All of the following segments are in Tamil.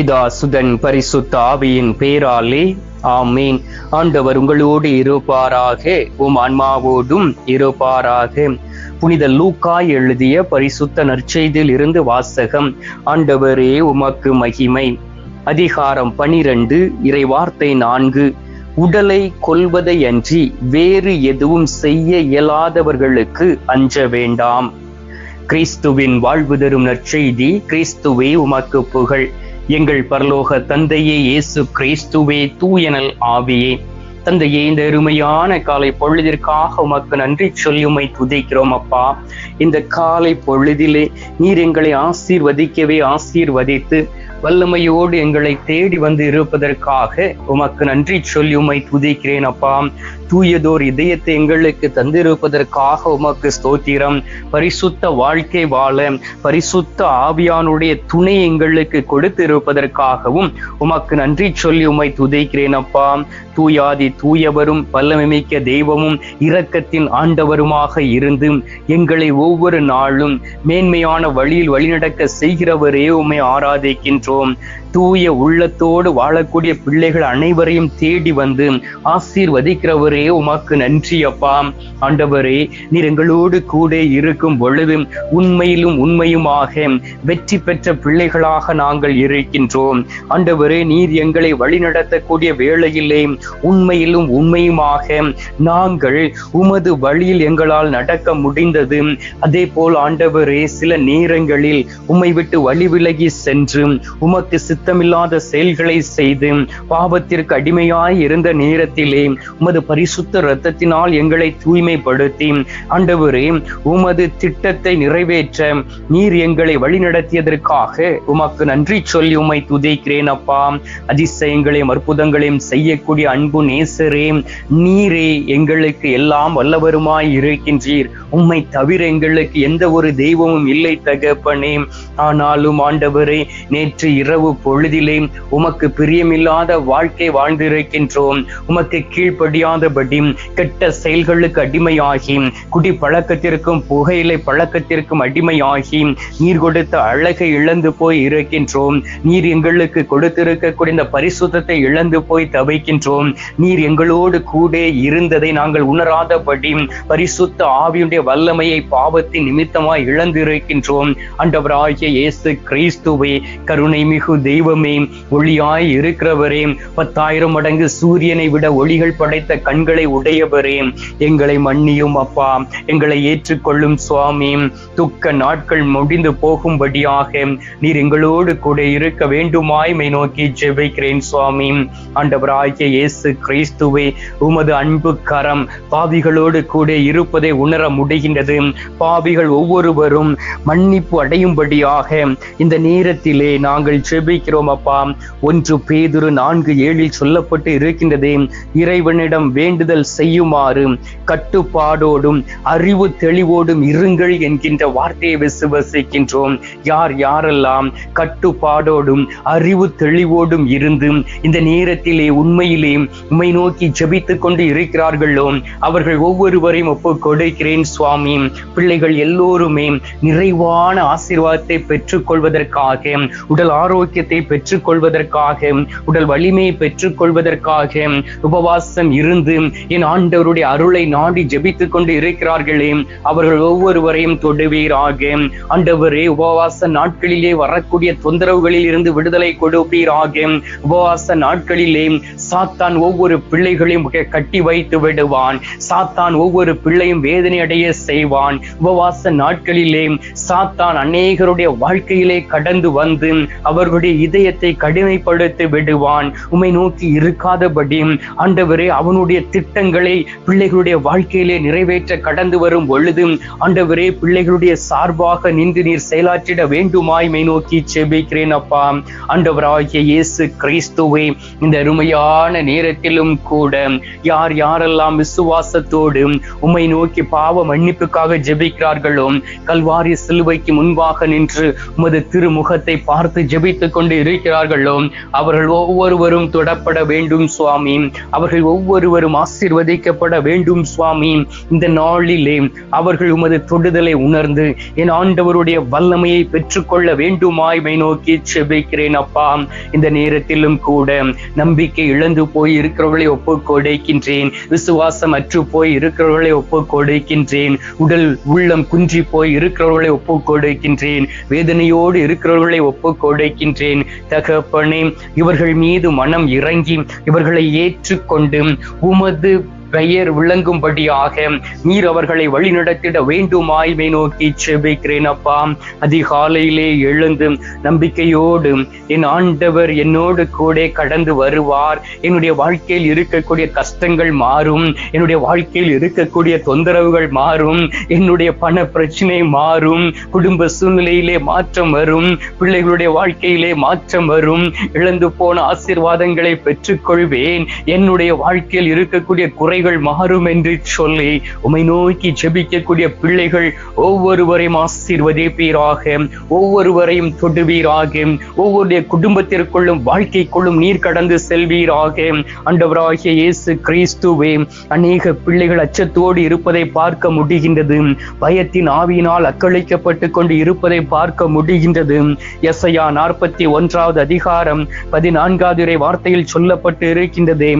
பிதா சுதன் பரிசுத்த ஆவியின் பேராலே ஆமீன். ஆண்டவர் உங்களோடு இருப்பாராக உம் ஆன்மாவோடும் இருப்பாராக. புனித லூக்காய் எழுதிய பரிசுத்த நற்செய்தியில் இருந்து வாசகம் ஆண்டவரே உமக்கு மகிமை. அதிகாரம் பனிரெண்டு இறைவார்த்தை நான்கு. உடலை கொல்வதை அன்றி வேறு எதுவும் செய்ய இயலாதவர்களுக்கு அஞ்ச வேண்டாம். கிறிஸ்துவின் வாழ்வு தரும் நற்செய்தி கிறிஸ்துவே உமக்கு புகழ். எங்கள் பரலோக தந்தையே இயேசு கிறிஸ்துவே தூயனல் ஆவியே. தந்தையே இந்த அருமையான காலை பொழுதிற்காக உமக்கு நன்றி சொல்லி உமை துதிக்கிறோம் அப்பா. இந்த காலை பொழுதிலே நீர் எங்களை ஆசீர்வதிக்கவே ஆசீர்வதித்து வல்லமையோடு எங்களை தேடி வந்து இருப்பதற்காக உமக்கு நன்றி சொல்லி உமை துதிக்கிறேன் அப்பா. தூயதோர் இதயத்தை எங்களுக்கு தந்திருப்பதற்காக உமக்கு ஸ்தோத்திரம். பரிசுத்த வாழ்க்கை வாழ பரிசுத்த ஆவியானுடைய துணை எங்களுக்கு கொடுத்து இருப்பதற்காகவும் உமக்கு நன்றி சொல்லி உமை துதிக்கிறேன் அப்பா. தூயாதி தூயவரும் வல்லமைமிக்க தெய்வமும் இரக்கத்தின் ஆண்டவருமாக இருந்து எங்களை ஒவ்வொரு நாளும் மேன்மையான வழியில் வழிநடக்க செய்கிறவரே உமை ஆராதிக்கின்றோம். தூய உள்ளத்தோடு வாழக்கூடிய பிள்ளைகள் அனைவரையும் தேடி வந்து ஆசீர்வதிக்கிறவரே உமாக்கு நன்றி அப்பா. ஆண்டவரே நீர் எங்களோடு கூட இருக்கும் பொழுது உண்மையிலும் உண்மையுமாக வெற்றி பெற்ற பிள்ளைகளாக நாங்கள் இருக்கின்றோம். ஆண்டவரே நீர் எங்களை வழிநடத்தக்கூடிய வேளையிலே உண்மையிலும் உண்மையுமாக நாங்கள் உமது வழியில் எங்களால் நடக்க முடிந்தது. அதே போல் ஆண்டவரே சில நேரங்களில் உம்மை விட்டு வழி விலகி சென்று உமக்கு சித்தமில்லாத செயல்களை செய்து பாவத்திற்கு அடிமையாய் இருந்த நேரத்திலே உமது பரிசுத்த இரத்தத்தினால் எங்களை தூய்மைப்படுத்தி ஆண்டவரே உமது திட்டத்தை நிறைவேற்ற நீர் எங்களை வழிநடத்தியதற்காக உமக்கு நன்றி சொல்லி உம்மை துதிக்கிறேன் அப்பா. அதிசயங்களையும் அற்புதங்களையும் செய்யக்கூடிய அன்பு நேசரே நீரே எங்களுக்கு எல்லாம் வல்லவருமாய் இருக்கின்றீர். உம்மை தவிர எங்களுக்கு எந்த ஒரு தெய்வமும் இல்லை தகப்பனே. ஆனாலும் ஆண்டவரே நேற்று இரவு பொழுதிலே உமக்கு பிரியமில்லாத வாழ்க்கை வாழ்ந்திருக்கின்றோம். உமக்கு கீழ்ப்படியாதபடி கெட்ட செயல்களுக்கு அடிமையாகி குடி பழக்கத்திற்கும் புகையிலை பழக்கத்திற்கும் அடிமையாகி நீர் கொடுத்த அழகை இழந்து போய் இருக்கின்றோம். நீர் எங்களுக்கு கொடுத்திருக்கக்கூடிய இந்த பரிசுத்தத்தை இழந்து போய் தவிக்கின்றோம். நீர் எங்களோடு கூட இருந்ததை நாங்கள் உணராதபடி பரிசுத்த ஆவியுடைய வல்லமையை பாவத்தின் நிமித்தமாய் இழந்திருக்கின்றோம். அண்டவராகிய இயேசு கிறிஸ்துவை கருணை மிகு தெய்வமே ஒளியாய் இருக்கிறவரே பத்தாயிரம் மடங்கு சூரியனை விட ஒளிகள் படைத்த கண்களை உடையவரே. எங்களை மன்னியும் அப்பா எங்களை ஏற்றுக்கொள்ளும் சுவாமி. துக்க நாட்கள் முடிந்து போகும்படியாக நீர் எங்களோடு கூட இருக்க வேண்டுமாய் மை நோக்கி ஜெபிக்கிறேன் சுவாமி. ஆண்டவராகிய இயேசு கிறிஸ்துவை உமது அன்பு கரம் பாவிகளோடு கூட இருப்பதை உணர முடிகின்றது. பாவிகள் ஒவ்வொருவரும் மன்னிப்பு அடையும்படியாக இந்த நேரத்திலே நாங்கள் ஜெபிக்கிறோம் அப்பா. ஒன்று பேதுரு நான்கு ஏழில் சொல்லப்பட்டு இருக்கின்றதே. இறைவனிடம் வேண்டுதல் செய்யுமாறு கட்டுப்பாடோடும் அறிவு தெளிவோடும் இருங்கள் என்கின்ற வார்த்தையை விசுவசிக்கின்றோம். யார் யாரெல்லாம் கட்டுப்பாடோடும் அறிவு தெளிவோடும் இருந்து இந்த நேரத்திலே உண்மையிலே உம்மை நோக்கி ஜெபித்துக் கொண்டு இருக்கிறார்களோ அவர்கள் ஒவ்வொருவரையும் ஒப்பு கொடுக்கிறேன் சுவாமி. பிள்ளைகள் எல்லோருமே நிறைவான ஆசீர்வாதத்தை பெற்றுக் கொள்வதற்காக உடல் ஆரோக்கியத்தை பெற்றுக்கொள்வதற்காக உடல் வலிமையை பெற்றுக்கொள்வதற்காக உபவாசம் இருந்து என் ஆண்டவருடைய அருளை நாடி ஜெபித்துக் கொண்டு இருக்கிறார்களே அவர்கள் ஒவ்வொருவரையும் தொடுவீராக. ஆண்டவரே உபவாச நாட்களிலே வரக்கூடிய தொந்தரவுகளில் இருந்து விடுதலை கொடுப்பீராக. உபவாச நாட்களிலே சாத்தான் ஒவ்வொரு பிள்ளைகளையும் கட்டி வைத்து விடுவான். சாத்தான் ஒவ்வொரு பிள்ளையும் வேதனை அடைய செய்வான். உபவாச நாட்களிலே சாத்தான் அநேகருடைய வாழ்க்கையிலே கடந்து வந்து அவர்களுடைய இதயத்தை கடுமைப்படுத்தி விடுவான். உம்மை நோக்கி இருக்காதபடி ஆண்டவரே அவனுடைய திட்டங்களை பிள்ளைகளுடைய வாழ்க்கையிலே நிறைவேற்ற கடந்து வரும் பொழுது ஆண்டவரே பிள்ளைகளுடைய சார்பாக நின்று நீர் செயலாற்றிட வேண்டுமாய் மை நோக்கி செபிக்கிறேன் அப்பா. ஆண்டவராகிய இயேசு கிறிஸ்துவை இந்த அருமையான நேரத்திலும் கூட யார் யாரெல்லாம் விசுவாசத்தோடு உம்மை நோக்கி பாவ மன்னிப்புக்காக ஜெபிக்கிறார்களோ கல்வாரி சிலுவைக்கு முன்பாக நின்று உமது திருமுகத்தை பார்த்து ஜெபித்துக் கொண்டு இருக்கிறார்களோ அவர்கள் ஒவ்வொருவரும் தொடப்பட வேண்டும் சுவாமி. அவர்கள் ஒவ்வொருவரும் ஆசீர்வதிக்கப்பட வேண்டும் சுவாமி. இந்த நாளிலே அவர்கள் உமது தொடுதலை உணர்ந்து என் ஆண்டவருடைய வல்லமையை பெற்றுக்கொள்ள வேண்டுமாய் மை நோக்கி செபிக்கிறேன் அப்பா. இந்த நேரத்திலும் கூட நம்பிக்கை இழந்து போய் இருக்கிறவர்களை ஒப்பு கொடுக்கின்றேன் விசுவாசம் அற்று போய் இருக்கிறவர்களை ஒப்பு கொடுக்கின்றேன் உடல் உள்ளம் குன்றி போய் இருக்கிறவர்களை ஒப்பு கொடுக்கின்றேன் வேதனையோடு இருக்கிறவர்களை ஒப்புக் கொடுக்கின்றேன் தகப்பனே இவர்கள் மீது மனம் இறங்கி இவர்களை ஏற்றுக்கொண்டு உமது பெயர் விளங்கும்படியாக நீர் அவர்களை வழிநடத்திட வேண்டுமாய்மை நோக்கி செபிக்கிறேன் அப்பா. அதிகாலையிலே எழுந்து நம்பிக்கையோடு என் ஆண்டவர் என்னோடு கூட கடந்து வருவார். என்னுடைய வாழ்க்கையில் இருக்கக்கூடிய கஷ்டங்கள் மாறும். என்னுடைய வாழ்க்கையில் இருக்கக்கூடிய தொந்தரவுகள் மாறும். என்னுடைய பண பிரச்சனை மாறும். குடும்ப சூழ்நிலையிலே மாற்றம் வரும். பிள்ளைகளுடைய வாழ்க்கையிலே மாற்றம் வரும். இழந்து போன ஆசீர்வாதங்களை பெற்றுக்கொள்வேன். என்னுடைய வாழ்க்கையில் இருக்கக்கூடிய குறை குறைகள் மாறும் என்று சொல்லி உமை நோக்கி ஜெபிக்கக்கூடிய பிள்ளைகள் ஒவ்வொருவரையும் ஆசீர்வதிப்பீராக ஒவ்வொருவரையும் தொடுவீராக ஒவ்வொருடைய குடும்பத்திற்குள்ளும் வாழ்க்கைக்குள்ளும் நீர் கடந்து செல்வீராக. அண்டவராகிய இயேசு கிறிஸ்துவே அநேக பிள்ளைகள் அச்சத்தோடு இருப்பதை பார்க்க முடிகின்றது. பயத்தின் ஆவியினால் அக்களிக்கப்பட்டு கொண்டு இருப்பதை பார்க்க முடிகின்றது. எஸ்ஐயா நாற்பத்தி ஒன்றாவது அதிகாரம் பதினான்காவது வார்த்தையில் சொல்லப்பட்டு இருக்கின்றது.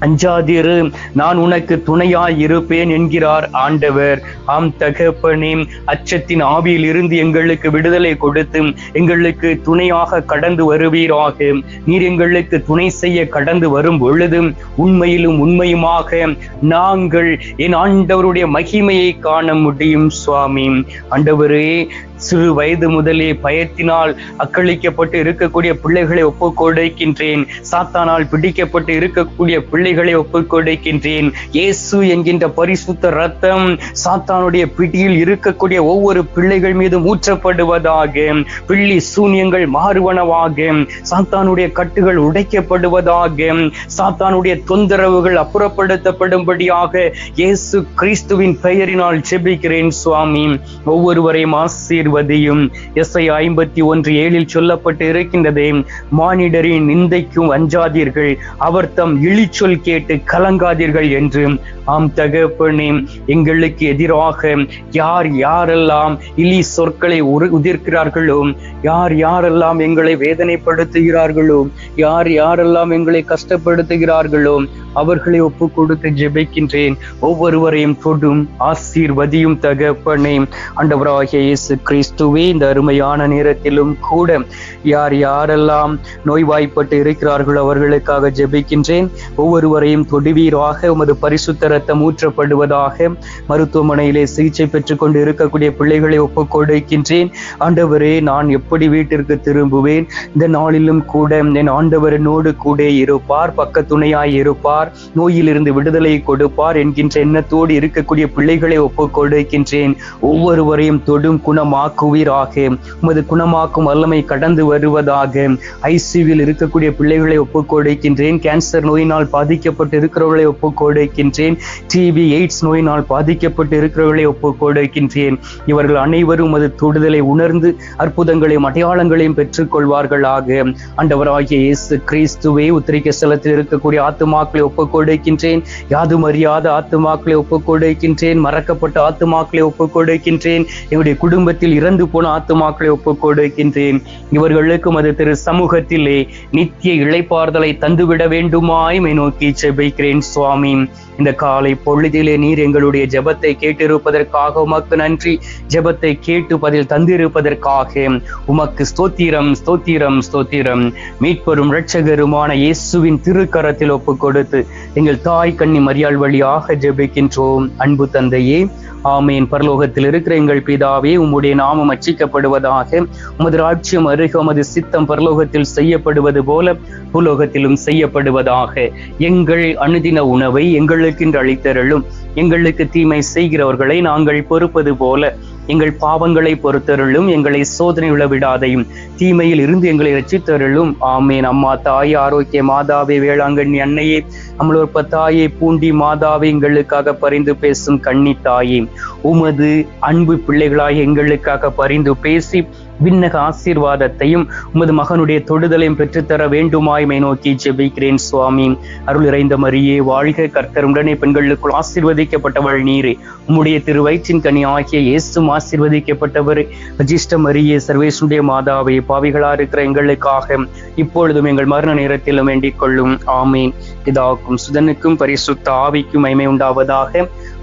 அஞ்சாதிரு நான் உனக்கு துணையாய் இருப்பேன் என்கிறார் ஆண்டவர். ஆம் தகப்பனே அச்சத்தின் ஆவியில் இருந்து எங்களுக்கு விடுதலை கொடுத்து எங்களுக்கு துணையாக கடந்து வருவீராக. நீர் எங்களுக்கு துணை செய்ய கடந்து வரும் பொழுது உண்மையிலும் உண்மையுமாக நாங்கள் என் ஆண்டவருடைய மகிமையை காண முடியும் சுவாமி. ஆண்டவரே சிறு வயது முதலே பயத்தினால் அக்களிக்கப்பட்டு இருக்கக்கூடிய பிள்ளைகளை ஒப்புக் கொடுக்கின்றேன் சாத்தானால் பிடிக்கப்பட்டு இருக்கக்கூடிய பிள்ளைகளை ஒப்புக் கொடுக்கின்றேன் இயேசு என்கின்ற பரிசுத்த ரத்தம் சாத்தானுடைய பிடியில் இருக்கக்கூடிய ஒவ்வொரு பிள்ளைகள் மீது ஊற்றப்படுவதாக பிள்ளி சூன்யங்கள் மாறுவனவாக சாத்தானுடைய கட்டுகள் உடைக்கப்படுவதாக சாத்தானுடைய தொந்தரவுகள் அப்புறப்படுத்தப்படும்படியாக இயேசு கிறிஸ்துவின் பெயரினால் ஜெபிக்கிறேன் சுவாமி. ஒவ்வொருவரையும் ஆசீர்வதியும் எஸ்ஐ ஐம்பத்தி ஒன்று ஏழில் சொல்லப்பட்டு இருக்கின்றதே. மானிடரின் நிந்தைக்கும் அஞ்சாதீர்கள் அவர் தம் இழிச்சொல் கேட்டு கலங்காதீர்கள் என்று. ஆம் தகப்பனே எங்களுக்கு எதிராக யார் யாரெல்லாம் இலி சொற்களை உதிர்க்கிறார்களோ யார் யாரெல்லாம் எங்களை வேதனைப்படுத்துகிறார்களோ யார் யாரெல்லாம் எங்களை கஷ்டப்படுத்துகிறார்களோ அவர்களை ஒப்பு கொடுத்து ஜெபிக்கின்றேன். ஒவ்வொருவரையும் தொடும் ஆசீர்வதியும் தகப்பனே. அண்டவராகிய இயேசு கிறிஸ்துவே இந்த அருமையான நேரத்திலும் கூட யார் யாரெல்லாம் நோய்வாய்ப்பட்டு இருக்கிறார்கள் அவர்களுக்காக ஜெபிக்கின்றேன். ஒவ்வொருவரையும் தொடுவீராக உமது பரிசுத்த ரத்தம் ஊற்றப்படுவதாக மருத்துவமனையிலே சிகிச்சை பெற்றுக் கொண்டு இருக்கக்கூடிய பிள்ளைகளை ஒப்புக்கொடுக்கின்றேன் ஆண்டவரே நான் எப்படி வீட்டிற்கு திரும்புவேன்? இந்த நாளிலும் கூட என் ஆண்டவர் என்னோடு கூட இருப்பார் பக்கத்துணையாய் இருப்பார் நோயிலிருந்து விடுதலை கொடுப்பார் என்கின்ற எண்ணத்தோடு இருக்கக்கூடிய பிள்ளைகளை ஒப்புக்கொடுக்கின்றேன் ஒவ்வொருவரையும் தொடும் குணமாக குணமாக்குவீராக உமது குணமாக்கும் வல்லமை கடந்து வருவதாக. ஐசியூவில் இருக்கக்கூடிய பிள்ளைகளை ஒப்புக்கொடுக்கின்றேன். கேன்சர் நோயினால் பாதிக்கப்பட்டு இருக்கிறவர்களை ஒப்புக்கொடுக்கின்றேன். டிபி எய்ட்ஸ் நோயினால் பாதிக்கப்பட்டு இருக்கிறவர்களை ஒப்புக்கொடுக்கின்றேன். இவர்கள் அனைவரும் உமது தொடுதலை உணர்ந்து அற்புதங்களையும் அடையாளங்களையும் பெற்றுக் கொள்வார்களாக ஆண்டவராகிய இயேசு கிறிஸ்துவே உத்திரிக்க ஸ்தலத்தில் இருக்கக்கூடிய ஆத்துமாக்களை ஒப்புக்கொடுக்கின்றேன். யாதும் அறியாத ஆத்துமாக்களை ஒப்புக்கொடுக்கின்றேன். மறக்கப்பட்ட ஆத்துமாக்களை ஒப்புக்கொடுக்கின்றேன். என்னுடைய குடும்பத்தில் இறந்து போன ஆத்துமாக்களை ஒப்புக் கொடுக்கின்றேன் இவர்களுக்கும் அது திரு சமூகத்திலே நித்திய இழைப்பார்தலை தந்துவிட வேண்டுமாய்மை நோக்கி செபிக்கிறேன் சுவாமி. இந்த காலை பொழுதிலே நீர் எங்களுடைய ஜெபத்தை கேட்டிருப்பதற்காக உமக்கு நன்றி. ஜெபத்தை கேட்டு பதில் தந்திருப்பதற்காக உமக்கு ஸ்தோத்திரம் ஸ்தோத்திரம் ஸ்தோத்திரம். மீட்பெரும் இரட்சகருமான இயேசுவின் திருக்கரத்தில் ஒப்புக் கொடுத்து எங்கள் தாய் கண்ணி மரியாள் வழியாக ஜெபிக்கின்றோம். அன்பு தந்தையே ஆமேன். பரலோகத்தில் இருக்கிற எங்கள் பிதாவே உம்முடைய நாமம் அச்சிக்கப்படுவதாக. உமது ராட்சியம் அருக உமது சித்தம் பரலோகத்தில் செய்யப்படுவது போல பூலோகத்திலும் செய்யப்படுவதாக. எங்கள் அனுதின உணவை எங்களுக்கென்று அளித்தருளும். எங்களுக்கு தீமை செய்கிறவர்களை நாங்கள் பொறுப்பது போல. எங்கள் பாவங்களை பொறுத்தருளும். எங்களை சோதனை விடாதையும். தீமையில் இருந்து எங்களை ரச்சித்தருளும் ஆமேன். அம்மா தாய் ஆரோக்கிய மாதாவே வேளாங்கண்ணி அன்னையே. நம்மளோட தாயே பூண்டி மாதாவே எங்களுக்காக பரிந்து பேசும் கன்னி தாயே. உமது அன்பு பிள்ளைகளாய் எங்களுக்காக பரிந்து பேசி விண்ணக ஆசீர்வாதத்தையும் உமது மகனுடைய தொடுதலையும் பெற்றுத்தர வேண்டுமாய்மை நோக்கி ஜெபிக்கிறேன் சுவாமி. அருள் இறைந்த மரியே வாழ்க கர்த்தர் உடனே பெண்களுக்குள் ஆசீர்வதிக்கப்பட்டவள் நீரே. உம்முடைய திரு வயிற்றின் கனி ஆகிய இயேசும் ஆசீர்வதிக்கப்பட்டவர். அஜிஷ்ட மரியே சர்வேசுடைய மாதாவை பாவிகளா இருக்கிற எங்களுக்காக இப்பொழுதும் எங்கள் மரண நேரத்திலும் வேண்டிக் கொள்ளும். ஆமீன். பிதாவுக்கும் சுதனுக்கும் பரிசுத்த ஆவிக்கும் மைமை உண்டாவதாக.